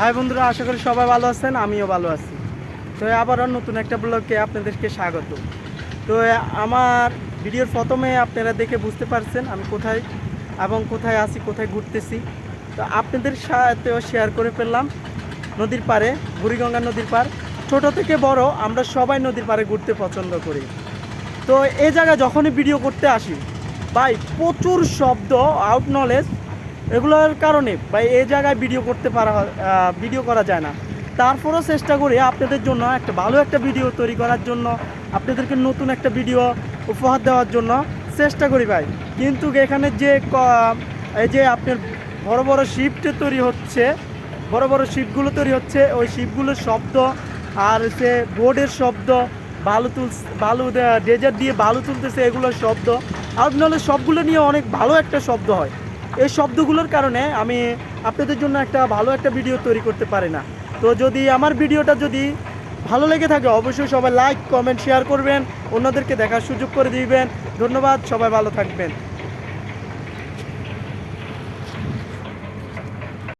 High বন্ধুরা, আশা করি সবাই ভালো আছেন, আমিও ভালো আছি। তো আবারও নতুন একটা ব্লগে আপনাদেরকে স্বাগত। তো আমার ভিডিওর প্রথমে আপনারা দেখে বুঝতে পারছেন আমি কোথায় এবং কোথায় আছি, কোথায় ঘুরতেছি। তো আপনাদের সাথেও শেয়ার করে ফেললাম নদীর পাড়ে, বুড়িগঙ্গা নদীর পাড়। ছোট থেকে বড় আমরা সবাই নদীর পাড়ে ঘুরতে পছন্দ করি। তো এই জায়গায় যখনই ভিডিও করতে আসি, ভাই প্রচুর শব্দ আউট নলেজ এগুলোর কারণে বা এই জায়গায় ভিডিও করতে পারা ভিডিও করা যায় না। তারপরেও চেষ্টা করি আপনাদের জন্য একটা ভালো একটা ভিডিও তৈরি করার জন্য, আপনাদেরকে নতুন একটা ভিডিও উপহার দেওয়ার জন্য চেষ্টা করি ভাই। কিন্তু এখানে যে এই যে আপনার বড় বড় শিফট তৈরি হচ্ছে, বড় বড় শিপগুলো তৈরি হচ্ছে, ওই শিপগুলোর শব্দ আর সে বোর্ডের শব্দ, বালু তুল, বালু ডেজার দিয়ে বালু তুলতেছে এগুলোর শব্দ। আর নাহলে সবগুলো নিয়ে অনেক ভালো একটা শব্দ হয়। এই শব্দগুলোর কারণে আমি আপনাদের জন্য একটা ভালো একটা ভিডিও তৈরি করতে পারি না। তো যদি আমার ভিডিওটা যদি ভালো লেগে থাকে, অবশ্যই সবাই লাইক কমেন্ট শেয়ার করবেন। অন্যদেরকে দেখার সুযোগ করে দিবেন। ধন্যবাদ, সবাই ভালো থাকবেন।